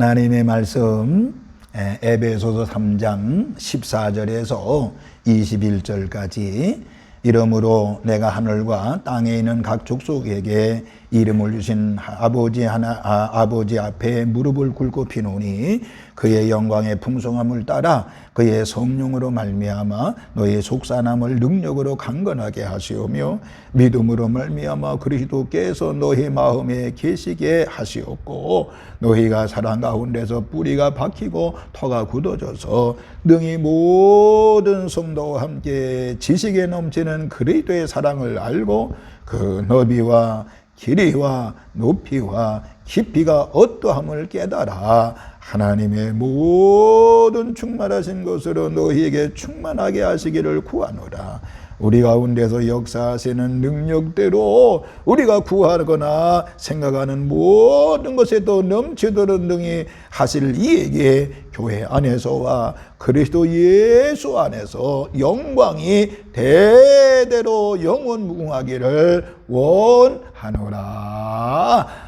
하나님의 말씀 에, 에베소서 3장 14절에서 21절까지 이러므로 내가 하늘과 땅에 있는 각 족속에게 이름을 주신 아버지 하나 아, 아버지 앞에 무릎을 꿇고 피노니 그의 영광의 풍성함을 따라 그의 성령으로 말미암아 너의 속사남을 능력으로 강건하게 하시오며 믿음으로 말미암아 그리스도께서 너희 마음에 계시게 하시옵고 너희가 사랑 가운데서 뿌리가 박히고 터가 굳어져서 능히 모든 성도와 함께 지식에 넘치는 그리스도의 사랑을 알고 그 너비와 길이와 높이와 깊이가 어떠함을 깨달아 하나님의 모든 충만하신 것으로 너희에게 충만하게 하시기를 구하노라. 우리 가운데서 역사하시는 능력대로 우리가 구하거나 생각하는 모든 것에 또 넘치도록 능히 하실 이에게 교회 안에서와 그리스도 예수 안에서 영광이 대대로 영원 무궁하기를 원하노라.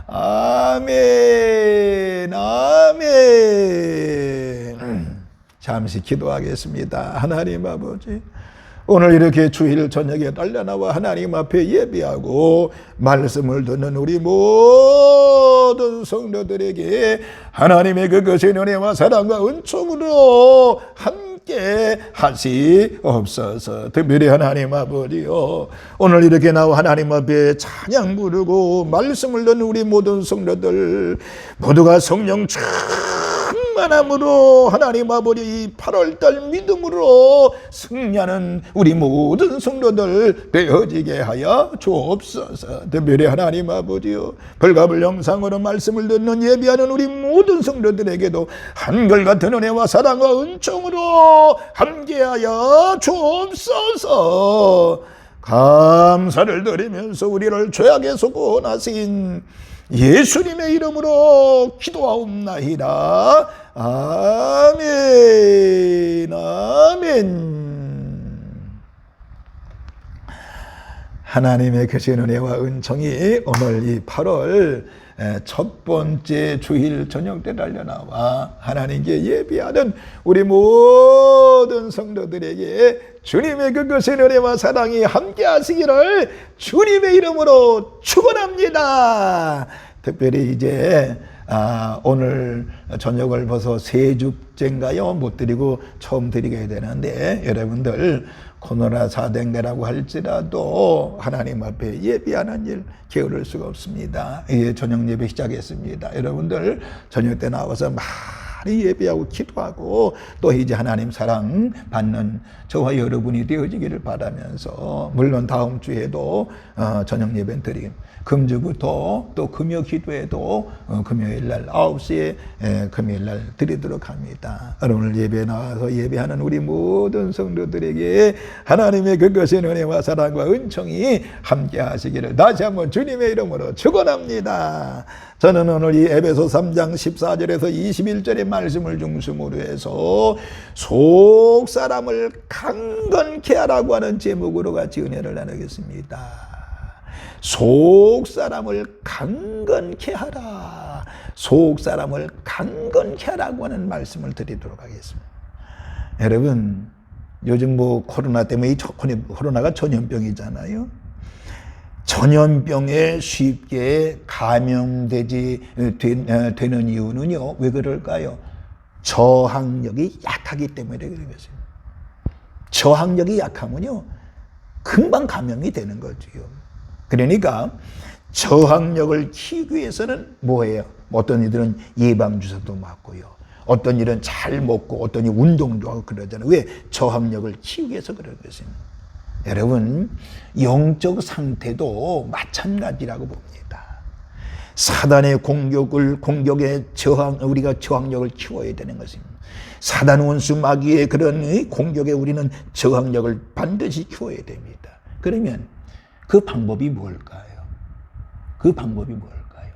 아멘. 아멘. 잠시 기도하겠습니다. 하나님 아버지. 오늘 이렇게 주일 저녁에 딸려나와 하나님 앞에 예비하고 말씀을 듣는 우리 모든 성도들에게 하나님의 그것의 은혜와 사랑과 은총으로 함께 하시옵소서. 특별히 하나님 아버지요. 오늘 이렇게 나와 하나님 앞에 찬양 부르고 말씀을 듣는 우리 모든 성도들 모두가 성령 충 만함으로 하나님 아버지 이 8월달 믿음으로 승리하는 우리 모든 성도들 되어지게 하여 주옵소서. 특별히 하나님 아버지요 벌갑을 영상으로 말씀을 듣는 예비하는 우리 모든 성도들에게도 한결같은 은혜와 사랑과 은총으로 함께하여 주옵소서. 감사를 드리면서 우리를 죄악에서 구원하신 예수님의 이름으로 기도하옵나이다. 아멘. 아멘. 하나님의 크신 은혜와 은총이 오늘 이 8월 첫 번째 주일 저녁 때 달려나와 하나님께 예비하는 우리 모든 성도들에게 주님의 그 크신 은혜와 사랑이 함께 하시기를 주님의 이름으로 축원합니다. 특별히 이제 아, 오늘 저녁을 벌써 세 주째인가요? 못 드리고 처음 드리게 되는데 여러분들 코로나 사대라고 할지라도 하나님 앞에 예비하는 일 게으를 수가 없습니다. 예, 저녁 예배 시작했습니다. 여러분들 저녁 때 나와서 많이 예배하고 기도하고 또 이제 하나님 사랑 받는 저와 여러분이 되어지기를 바라면서 물론 다음 주에도 어, 저녁 예배 드림 금주부터 또 금요 기도에도 어, 금요일 날 9시에 에, 금요일 날 드리도록 합니다. 오늘 예배 나와서 예배하는 우리 모든 성도들에게 하나님의 그것의 은혜와 사랑과 은총이 함께 하시기를 다시 한번 주님의 이름으로 축원합니다. 저는 오늘 이 에베소 3장 14절에서 21절의 말씀을 중심으로 해서 속 사람을 강건케 하라고 하는 제목으로 같이 은혜를 나누겠습니다. 속 사람을 강건케 하라. 속 사람을 강건케 하라고 하는 말씀을 드리도록 하겠습니다. 여러분, 요즘 뭐 코로나 때문에 이 코로나가 전염병이잖아요. 전염병에 쉽게 감염되지 되는 이유는요. 왜 그럴까요? 저항력이 약하기 때문에 그러겠어요. 저항력이 약하면요. 금방 감염이 되는 거지요. 그러니까 저항력을 키우기 위해서는 뭐예요? 어떤 이들은 예방주사도 맞고요. 어떤 일은 잘 먹고 어떤 이 운동도 하고 그러잖아요. 왜? 저항력을 키우기 위해서 그런 것입니다. 여러분, 영적 상태도 마찬가지라고 봅니다. 사단의 공격을 공격에 저항 우리가 저항력을 키워야 되는 것입니다. 사단 원수 마귀의 그런 이 공격에 우리는 저항력을 반드시 키워야 됩니다. 그러면 그 방법이 뭘까요? 그 방법이 뭘까요?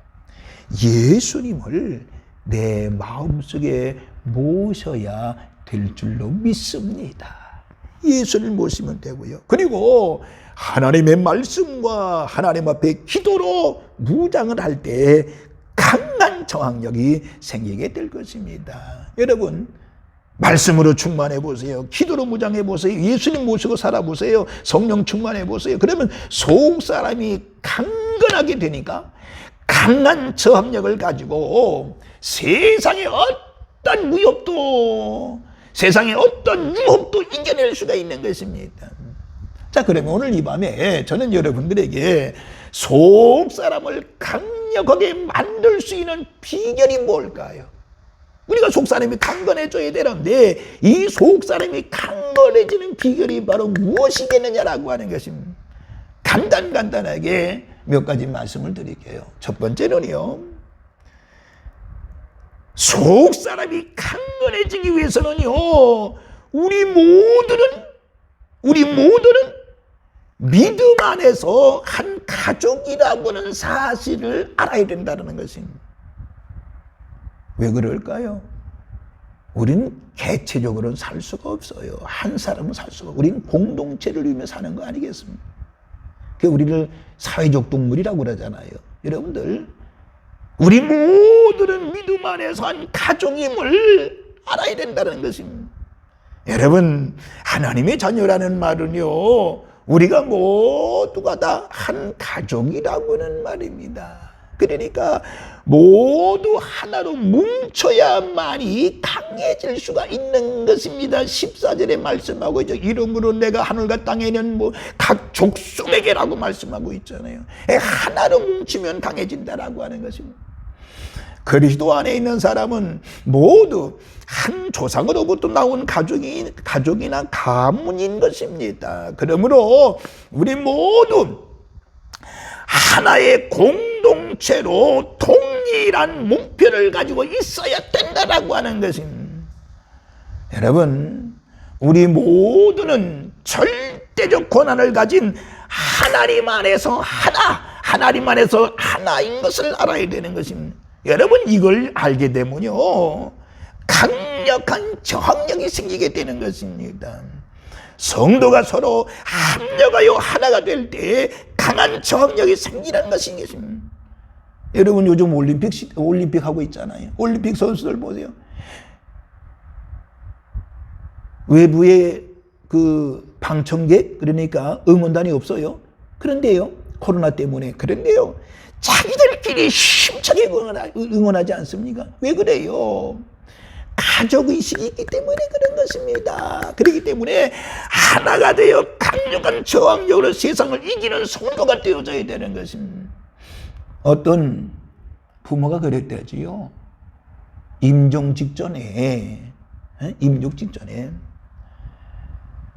예수님을 내 마음속에 모셔야 될 줄로 믿습니다. 예수를 모시면 되고요. 그리고 하나님의 말씀과 하나님 앞에 기도로 무장을 할 때 강한 저항력이 생기게 될 것입니다. 여러분, 말씀으로 충만해 보세요. 기도로 무장해 보세요. 예수님 모시고 살아 보세요. 성령 충만해 보세요. 그러면 속 사람이 강건하게 되니까 강한 저항력을 가지고 세상의 어떤 위협도 세상의 어떤 유혹도 이겨낼 수가 있는 것입니다. 자, 그러면 오늘 이 밤에 저는 여러분들에게 속 사람을 강력하게 만들 수 있는 비결이 뭘까요? 우리가 속 사람이 강건해져야 되는데 이 속 사람이 강건해지는 비결이 바로 무엇이겠느냐라고 하는 것입니다. 간단 간단하게 몇 가지 말씀을 드릴게요. 첫 번째는요. 속 사람이 강건해지기 위해서는요. 우리 모두는 우리 모두는 믿음 안에서 한 가족이라고는 사실을 알아야 된다는 것입니다. 왜 그럴까요? 우리는 개체적으로는 살 수가 없어요. 한 사람은 살 수가 없어요. 우리는 공동체를 위해 사는 거 아니겠습니까? 그 우리를 사회적 동물이라고 그러잖아요. 여러분들, 우리 모두는 믿음 안에서 한 가족임을 알아야 된다는 것입니다. 여러분, 하나님의 자녀라는 말은요, 우리가 모두가 다 한 가족이라고는 말입니다. 그러니까 모두 하나로 뭉쳐야만이 강해질 수가 있는 것입니다. 14절에 말씀하고 있죠. 이름으로 내가 하늘과 땅에는 뭐 각 족속에게라고 말씀하고 있잖아요. 하나로 뭉치면 강해진다라고 하는 것입니다. 그리스도 안에 있는 사람은 모두 한 조상으로부터 나온 가족이 가족이나 가문인 것입니다. 그러므로 우리 모두 하나의 공 동체로 동일한 목표를 가지고 있어야 된다라고 하는 것입니다. 여러분, 우리 모두는 절대적 권한을 가진 하나님 안에서 하나, 하나님 안에서 하나인 것을 알아야 되는 것입니다. 여러분, 이걸 알게 되면요, 강력한 저항력이 생기게 되는 것입니다. 성도가 서로 합력하여 하나가 될 때 강한 저항력이 생기는 것인 것입니다. 여러분 요즘 올림픽 시, 올림픽 하고 있잖아요. 올림픽 선수들 보세요. 외부에 그 방청객 그러니까 응원단이 없어요. 그런데요 코로나 때문에 그런데요 자기들끼리 힘차게 응원하지 않습니까? 왜 그래요? 가족 의식이 있기 때문에 그런 것입니다. 그렇기 때문에 하나가 되어 강력한 저항력으로 세상을 이기는 성도가 되어져야 되는 것입니다. 어떤 부모가 그랬대지요. 임종 직전에 임종 직전에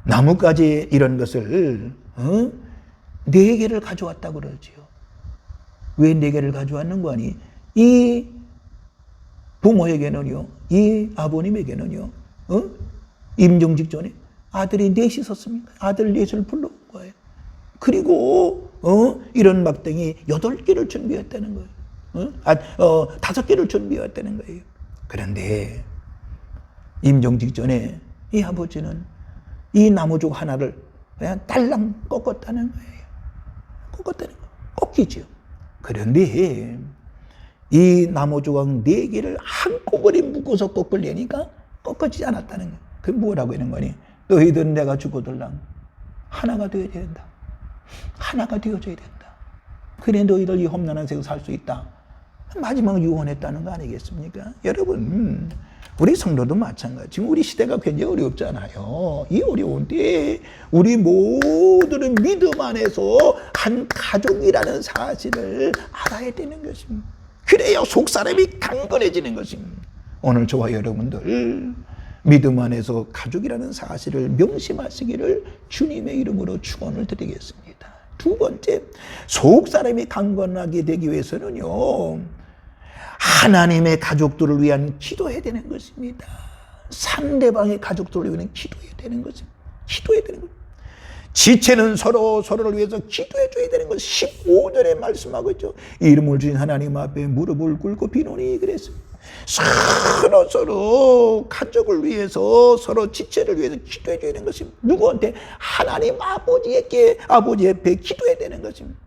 나뭇가지 이런 것을 어? 네 개를 가져왔다 그러지요. 왜 네 개를 가져왔는 거 아니? 이 부모에게는요, 이 아버님에게는요, 어? 임종 직전에 아들이 넷이 있었습니다. 아들 넷을 불러온 거예요. 그리고, 어, 이런 막등이 여덟 개를 준비했다는 거예요. 어? 아, 어, 다섯 개를 준비했다는 거예요. 그런데, 임종 직전에 이 아버지는 이 나무족 하나를 그냥 딸랑 꺾었다는 거예요. 꺾었다는 거. 꺾이죠. 그런데, 이 나무 조각 네 개를 한꺼번에 묶어서 꺾으려니까 꺾어지지 않았다는 거예요. 그게 뭐라고 하는 거니? 너희들은 내가 죽어들랑 하나가 되어야 된다. 하나가 되어져야 된다. 그래 너희들 이 험난한 세상 살수 있다. 마지막 유언했다는 거 아니겠습니까? 여러분, 우리 성도도 마찬가지. 지금 우리 시대가 굉장히 어렵잖아요. 이 어려운 때에 우리 모두는 믿음 안에서 한 가족이라는 사실을 알아야 되는 것입니다. 그래야 속 사람이 강건해지는 것입니다. 오늘 저와 여러분들 믿음 안에서 가족이라는 사실을 명심하시기를 주님의 이름으로 축원을 드리겠습니다. 두 번째, 속 사람이 강건하게 되기 위해서는요. 하나님의 가족들을 위한 기도해야 되는 것입니다. 상대방의 가족들을 위한 기도해야 되는 것입니다. 기도해야 되는 것. 지체는 서로 서로를 위해서 기도해 줘야 되는 것. 15절에 말씀하고 있죠. 이름을 주신 하나님 앞에 무릎을 꿇고 비노니 그랬습니다. 서로 서로 가족을 위해서 서로 지체를 위해서 기도해 줘야 되는 것입니다. 누구한테 하나님 아버지에게 아버지 앞에 기도해야 되는 것입니다.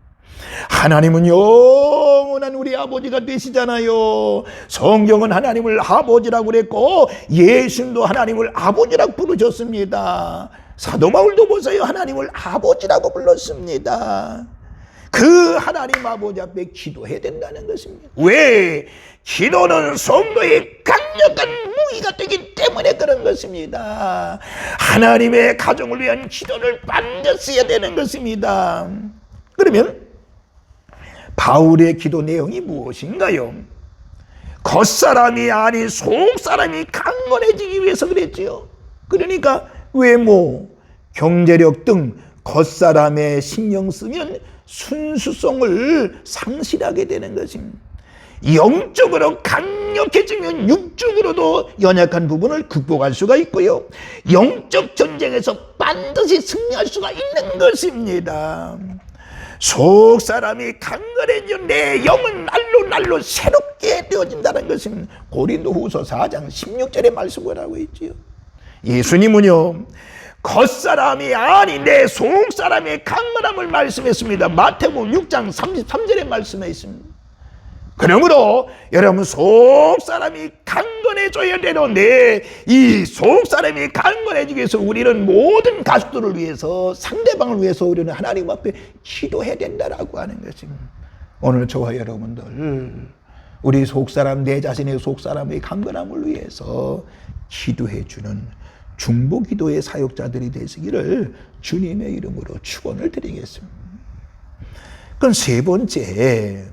하나님은 영원한 우리 아버지가 되시잖아요. 성경은 하나님을 아버지라고 그랬고 예수님도 하나님을 아버지라고 부르셨습니다. 사도 바울도 보세요. 하나님을 아버지라고 불렀습니다. 그 하나님 아버지 앞에 기도해야 된다는 것입니다. 왜? 기도는 성도의 강력한 무기가 되기 때문에 그런 것입니다. 하나님의 가정을 위한 기도를 반드시 해야 되는 것입니다. 그러면 바울의 기도 내용이 무엇인가요? 겉사람이 아닌 속사람이 강건해지기 위해서 그랬지요. 그러니까 외모, 경제력 등 겉사람의 신경 쓰면 순수성을 상실하게 되는 것입니다. 영적으로 강력해지면 육적으로도 연약한 부분을 극복할 수가 있고요. 영적 전쟁에서 반드시 승리할 수가 있는 것입니다. 속 사람이 강건해지면 내 영은 날로 날로 새롭게 되어진다는 것입니다. 고린도 후서 4장 16절에 말씀을 하고 있지요. 예수님은요. 겉사람이 내 속사람의 강건함을 말씀했습니다. 마태복음 6장 33절에 말씀해 있습니다. 그러므로 여러분 속사람이 강건해져야 되는데 이 속사람이 강건해지기 위해서 우리는 모든 가족들을 위해서 상대방을 위해서 우리는 하나님 앞에 기도해야 된다라고 하는 것입니다. 오늘 저와 여러분들 우리 속사람 내 자신의 속사람의 강건함을 위해서 기도해 주는 중보 기도의 사역자들이 되시기를 주님의 이름으로 축원을 드리겠습니다. 그럼 세 번째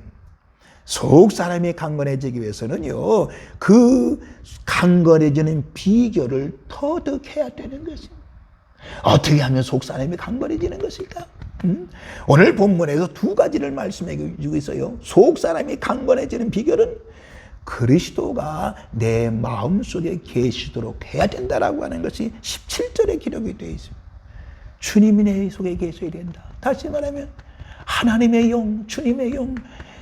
속 사람이 강건해지기 위해서는요, 그 강건해지는 비결을 터득해야 되는 것입니다. 어떻게 하면 속 사람이 강건해지는 것일까? 음? 오늘 본문에서 두 가지를 말씀해 주고 있어요. 속 사람이 강건해지는 비결은 그리스도가 내 마음속에 계시도록 해야 된다라고 하는 것이 17절에 기록이 되어 있습니다. 주님이 내 속에 계셔야 된다. 다시 말하면 하나님의 영, 주님의 영,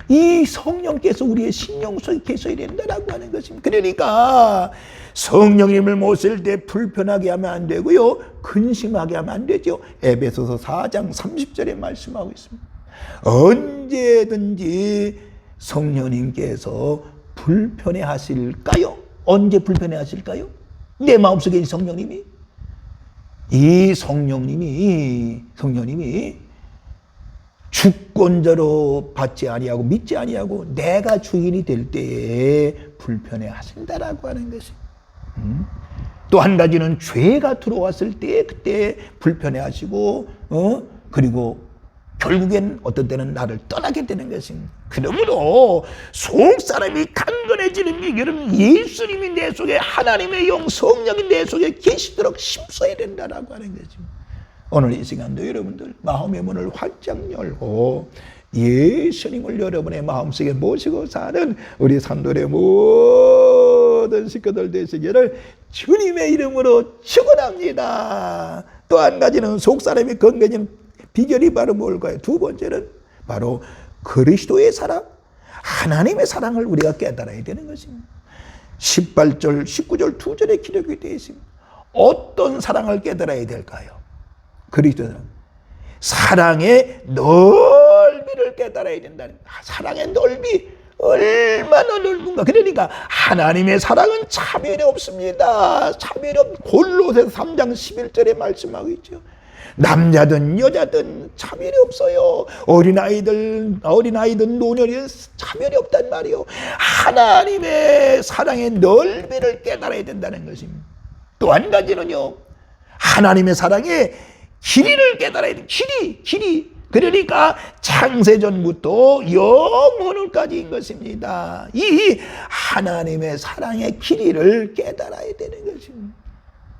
이 성령께서 우리의 신령 속에 계셔야 된다라고 하는 것입니다. 그러니까 성령님을 모실 때 불편하게 하면 안 되고요. 근심하게 하면 안 되죠. 에베소서 4장 30절에 말씀하고 있습니다. 언제든지 성령님께서 불편해 하실까요? 언제 불편해 하실까요? 내 마음속에 이 성령님이 이 성령님이 성령님이 주권자로 받지 아니하고 믿지 아니하고 내가 주인이 될 때에 불편해 하신다라고 하는 것이. 음? 또한 가지는 죄가 들어왔을 때 그때 불편해 하시고 어 그리고 결국엔 어떤 때는 나를 떠나게 되는 것입니다. 그러므로 속 사람이 강건해지는 비결은 예수님이 내 속에 하나님의 영 성령이 내 속에 계시도록 힘써야 된다라고 하는 것입니다. 오늘 이 시간도 여러분들 마음의 문을 활짝 열고 예수님을 여러분의 마음속에 모시고 사는 우리 산돌의 모든 식구들 되시기를 주님의 이름으로 축원합니다. 또 한 가지는 속 사람이 건강해지는 비결이 바로 뭘까요? 두 번째는 바로 그리스도의 사랑, 하나님의 사랑을 우리가 깨달아야 되는 것입니다. 18절, 19절 두 절에 기록이 되어 있습니다. 어떤 사랑을 깨달아야 될까요? 그리스도 사랑의 넓이를 깨달아야 된다는 사랑의 넓이 얼마나 넓은가 그러니까 하나님의 사랑은 차별이 없습니다 차별이 없 골로새서 3장 11절에 말씀하고 있죠 남자든 여자든 차별이 없어요 어린아이들 어린아이든 노년이 차별이 없단 말이요 하나님의 사랑의 넓이를 깨달아야 된다는 것입니다 또 한 가지는요 하나님의 사랑에 길이를 깨달아야 돼. 길이, 길이. 그러니까 창세전부터 영혼을까지인 것입니다. 이 하나님의 사랑의 길이를 깨달아야 되는 것입니다.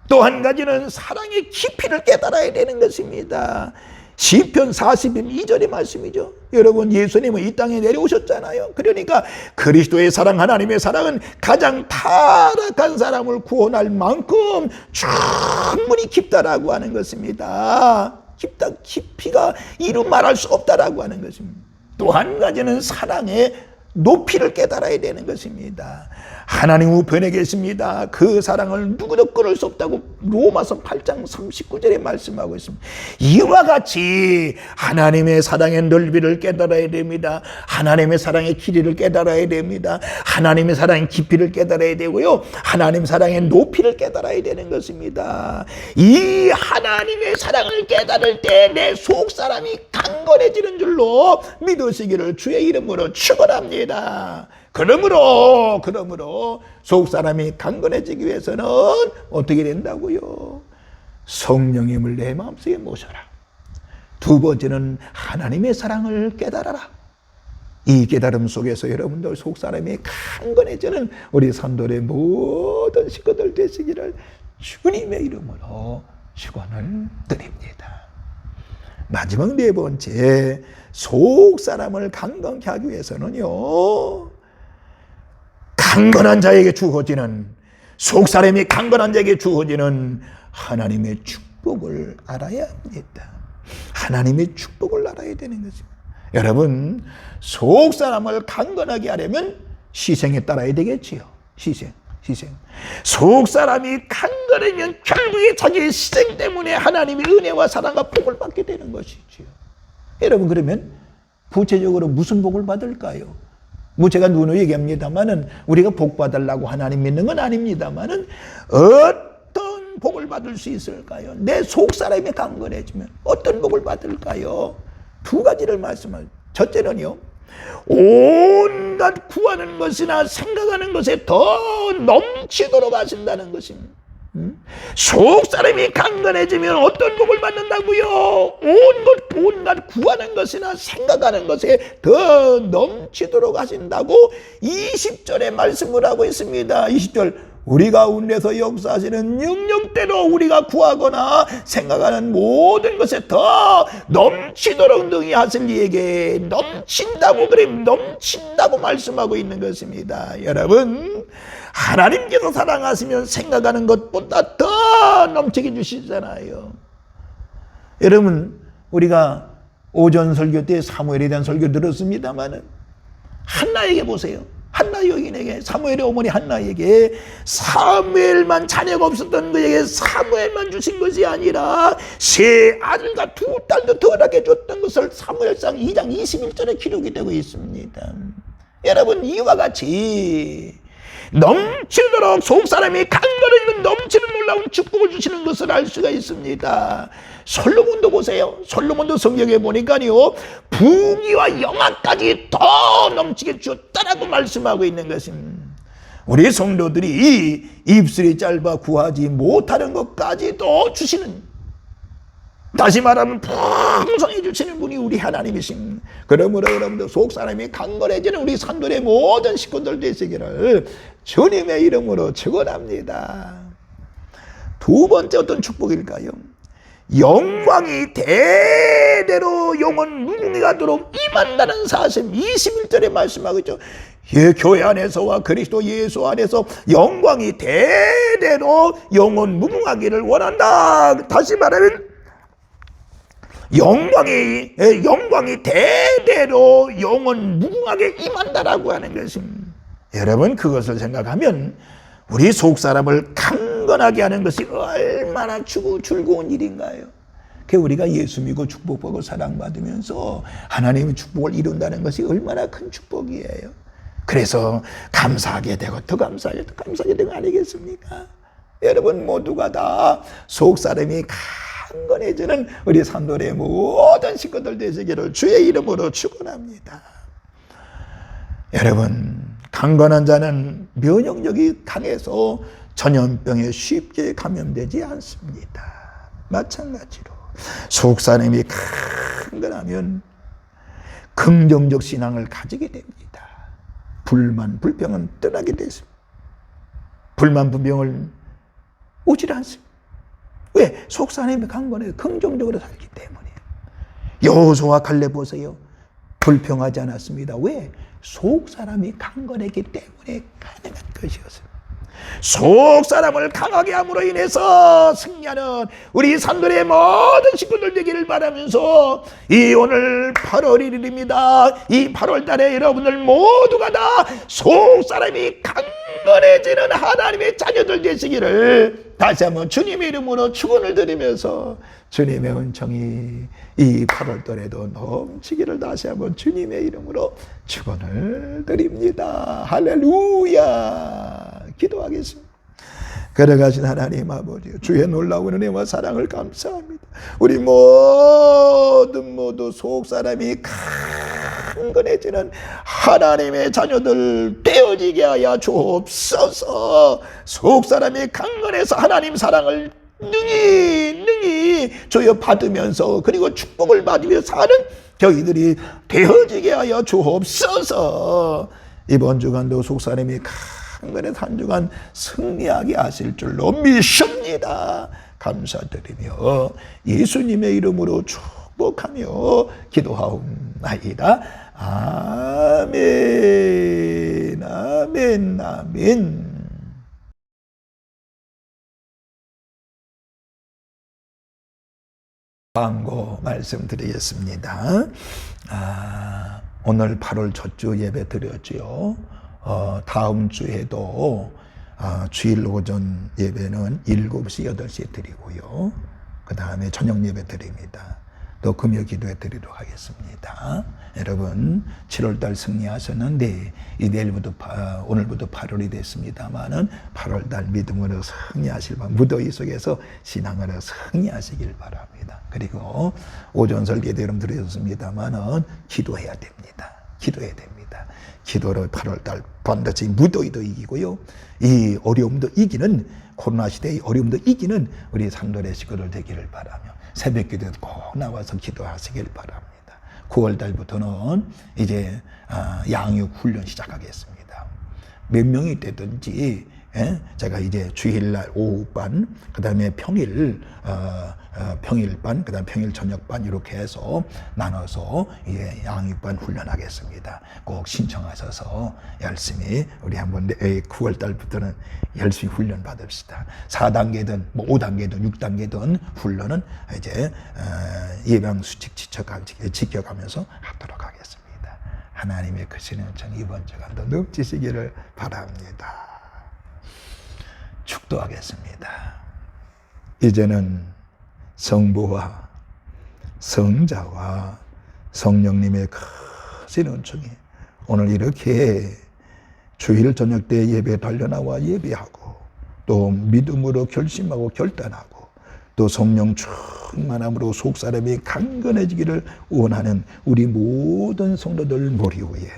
또 한 가지는 사랑의 깊이를 깨달아야 되는 것입니다. 시편 40편 2절의 말씀이죠. 여러분 예수님은 이 땅에 내려오셨잖아요. 그러니까 그리스도의 사랑 하나님의 사랑은 가장 타락한 사람을 구원할 만큼 충분히 깊다라고 하는 것입니다. 깊다 깊이가 이루 말할 수 없다라고 하는 것입니다. 또 한 가지는 사랑의 높이를 깨달아야 되는 것입니다. 하나님 우편에 계십니다. 그 사랑을 누구도 끊을 수 없다고 로마서 8장 39절에 말씀하고 있습니다. 이와 같이 하나님의 사랑의 넓이를 깨달아야 됩니다. 하나님의 사랑의 길이를 깨달아야 됩니다. 하나님의 사랑의 깊이를 깨달아야 되고요. 하나님 사랑의 높이를 깨달아야 되는 것입니다. 이 하나님의 사랑을 깨달을 때 내 속 사람이 강건해지는 줄로 믿으시기를 주의 이름으로 축원합니다. 그러므로 그러므로 속 사람이 강건해지기 위해서는 어떻게 된다고요? 성령님을 내 마음속에 모셔라. 두 번째는 하나님의 사랑을 깨달아라. 이 깨달음 속에서 여러분들 속 사람이 강건해지는 우리 산돌의 모든 식구들 되시기를 주님의 이름으로 축원을 드립니다. 마지막 네 번째 속 사람을 강건케 하기 위해서는요. 강건한 자에게 주어지는 속 사람이 강건한 자에게 주어지는 하나님의 축복을 알아야 합니다. 하나님의 축복을 알아야 되는 것입니다. 여러분 속 사람을 강건하게 하려면 희생에 따라야 되겠지요. 희생, 희생. 속 사람이 강건하면 결국에 자기의 희생 때문에 하나님의 은혜와 사랑과 복을 받게 되는 것이지요. 여러분 그러면 구체적으로 무슨 복을 받을까요? 뭐 제가 누누이 얘기합니다만은 우리가 복 받으려고 하나님 믿는 건 아닙니다만은 어떤 복을 받을 수 있을까요? 내 속 사람이 강건해지면 어떤 복을 받을까요? 두 가지를 말씀을 첫째는요. 온갖 구하는 것이나 생각하는 것에 더 넘치도록 하신다는 것입니다. 음? 속 사람이 강건해지면 어떤 복을 받는다고요? 온것 온갖 구하는 것이나 생각하는 것에 더 넘치도록 하신다고 20절에 말씀을 하고 있습니다. 20절 우리 가운데서 역사하시는 영역대로 우리가 구하거나 생각하는 모든 것에 더 넘치도록 능히 하실 이에게 넘친다고 그래 넘친다고 말씀하고 있는 것입니다. 여러분 하나님께서 사랑하시면 생각하는 것보다 더 넘치게 주시잖아요. 여러분 우리가 오전 설교 때 사무엘에 대한 설교 들었습니다마는 한나에게 보세요. 한나 여인에게 사무엘의 어머니 한나에게 사무엘만 자녀가 없었던 그에게 사무엘만 주신 것이 아니라 세 아들과 두 딸도 더하게 줬던 것을 사무엘상 2장 21절에 기록이 되고 있습니다. 여러분 이와 같이 넘치도록 속 사람이 강건해지는 넘치는 놀라운 축복을 주시는 것을 알 수가 있습니다. 솔로몬도 보세요. 솔로몬도 성경에 보니까요. 부귀와 영화까지 더 넘치게 주었다라고 말씀하고 있는 것입니다. 우리 성도들이 입술이 짧아 구하지 못하는 것까지도 주시는 다시 말하면 풍성해 주시는 분이 우리 하나님이십니다. 그러므로 여러분들 속 사람이 강건해지는 우리 산돌의 모든 식구들 되시기를 주님의 이름으로 축원합니다. 두 번째 어떤 축복일까요? 영광이 대대로 영원 무궁히 가도록 임한다는 사실 21절에 말씀하고 있죠. 예, 교회 안에서와 그리스도 예수 안에서 영광이 대대로 영원 무궁하기를 원한다. 다시 말하면 영광이 예, 영광이 대대로 영원 무궁하게 임한다라고 하는 것입니다. 여러분 그것을 생각하면 우리 속 사람을 강건하게 하는 것이 얼마나 주고 즐거운 일인가요? 그 우리가 예수 믿고 축복받고 사랑받으면서 하나님의 축복을 이룬다는 것이 얼마나 큰 축복이에요. 그래서 감사하게 되고 더 감사하게 더 감사하게 되고 아니겠습니까? 여러분 모두가 다 속 사람이 강건해지는 우리 산돌의 모든 식구들 되시기를 주의 이름으로 축원합니다. 여러분 강건한 자는 면역력이 강해서 전염병에 쉽게 감염되지 않습니다. 마찬가지로 속 사람이 강건하면 긍정적 신앙을 가지게 됩니다. 불만 불평은 떠나게 되습니다. 불만 불평을 오질 않습니다. 왜? 속 사람이 강건해 긍정적으로 살기 때문에. 여호수아 갈렙 보세요. 불평하지 않았습니다. 왜? 속 사람이 강건했기 때문에 가능한 것이었어요. 속 사람을 강하게 함으로 인해서 승리하는 우리 산들의 모든 식구들 되기를 바라면서 이 오늘 8월 1일입니다. 이 8월 달에 여러분들 모두가 다 속 사람이 강건해지는 하나님의 자녀들 되시기를 다시 한번 주님의 이름으로 축원을 드리면서 주님의 은총이 이 8월 달에도 넘치기를 다시 한번 주님의 이름으로 축원을 드립니다. 할렐루야. 기도하겠습니다. 걸어가신 하나님 아버지 주의 놀라운 은혜와 사랑을 감사합니다. 우리 모든 모두 속 사람이 강건해지는 하나님의 자녀들 되어지게 하여 주옵소서. 속 사람이 강건해서 하나님 사랑을 능히 능히 조여 받으면서 그리고 축복을 받으며 사는 저희들이 되어지게 하여 주옵소서. 이번 주간도 속 사람이 강건해서 한 주간 승리하게 하실 줄로 믿습니다. 감사드리며 예수님의 이름으로 축복하며 기도하옵나이다. 아멘, 아멘, 아멘. 광고 말씀드리겠습니다. 아, 오늘 8월 첫주 예배 드렸지요. 어, 다음 주에도 아, 주일 오전 예배는 7시, 8시에 드리고요. 그 다음에 저녁 예배 드립니다. 또 금요 기도에 드리도록 하겠습니다. 여러분 7월달 승리하셨는데 이 내일부터 파- 오늘부터 8월이 됐습니다만은 8월달 믿음으로 승리하실 바 무더위 속에서 신앙으로 승리하시길 바랍니다. 그리고 오전 설계도 여러분 드렸습니다만은 기도해야 됩니다. 기도해야 됩니다. 기도로 8월달 반드시 무더위도 이기고요. 이 어려움도 이기는 코로나 시대의 어려움도 이기는 우리 산돌의 식구들 되기를 바라며 새벽 기도에 꼭 나와서 기도하시길 바랍니다. 9월 달부터는 이제 아, 양육 훈련 시작하겠습니다. 몇 명이 되든지 예? 제가 이제 주일날 오후반 그 다음에 평일 어, 어, 평일반 그 다음 평일 저녁반 이렇게 해서 나눠서 이제 양육반 훈련하겠습니다. 꼭 신청하셔서 열심히 우리 한번 9월 달부터는 열심히 훈련 받읍시다. 4단계든 뭐 5단계든 6단계든 훈련은 이제 어, 예방 수칙 지켜가, 지켜가면서 하도록 하겠습니다. 하나님의 크신 은총 이번 주간도 넘치시기를 바랍니다. 축도하겠습니다. 이제는 성부와 성자와 성령님의 크신 은총이 오늘 이렇게 주일 저녁 때 예배 달려나와 예배하고 또 믿음으로 결심하고 결단하고 또 성령 충만함으로 속 사람이 강건해지기를 원하는 우리 모든 성도들 머리 위에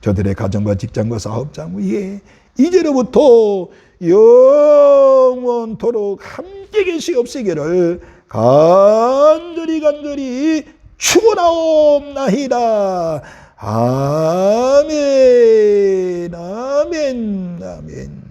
저들의 가정과 직장과 사업장 위에 이제로부터 영원토록 함께 계시옵시기를 간절히 간절히 추원하옵나이다 아멘, 아멘, 아멘.